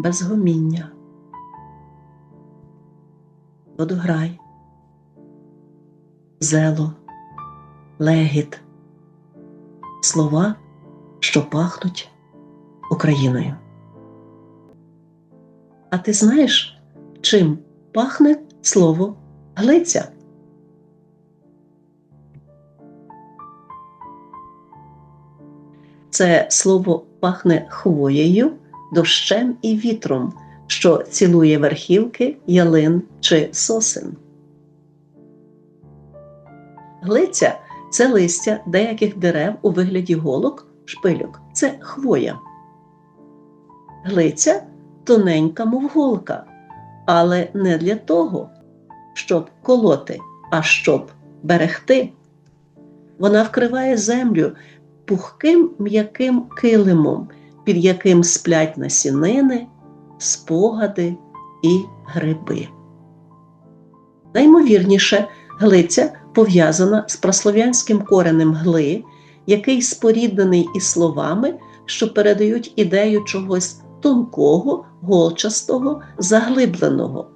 без гоміння. Водограй, зело, легіт, слова, що пахнуть Україною. А ти знаєш, чим пахне слово глиця? Це слово пахне хвоєю, дощем і вітром, що цілує верхівки, ялин чи сосен. Глиця це листя деяких дерев у вигляді голок, шпильок це хвоя. Глиця тоненька, мов голка, але не для того, щоб колоти, а щоб берегти. Вона вкриває землю пухким м'яким килимом, під яким сплять насінини, спогади і гриби. Наймовірніше, глиця пов'язана з прослов'янським коренем гли, який споріднений із словами, що передають ідею чогось тонкого, голчастого, заглибленого.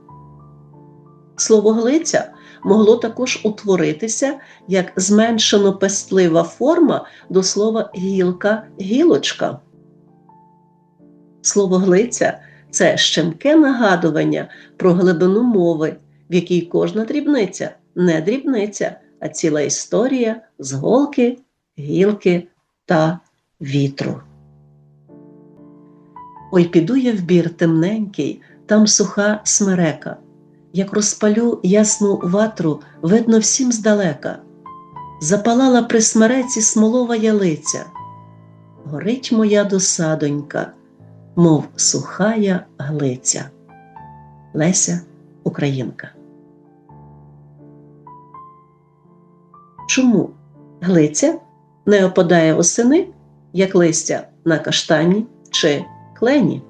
Слово глиця могло також утворитися як зменшено пестлива форма до слова гілка, гілочка. Слово глиця це щемке нагадування про глибину мови, в якій кожна дрібниця не дрібниця, а ціла історія з голки, гілки та вітру. Ой, піду я в бір темненький, там суха смерека. Як розпалю ясну ватру, видно всім здалека. Запалала при смереці смолова ялиця. Горить моя досадонька, мов сухая глиця. Леся Українка. Чому глиця не опадає восени, як листя на каштані чи клені?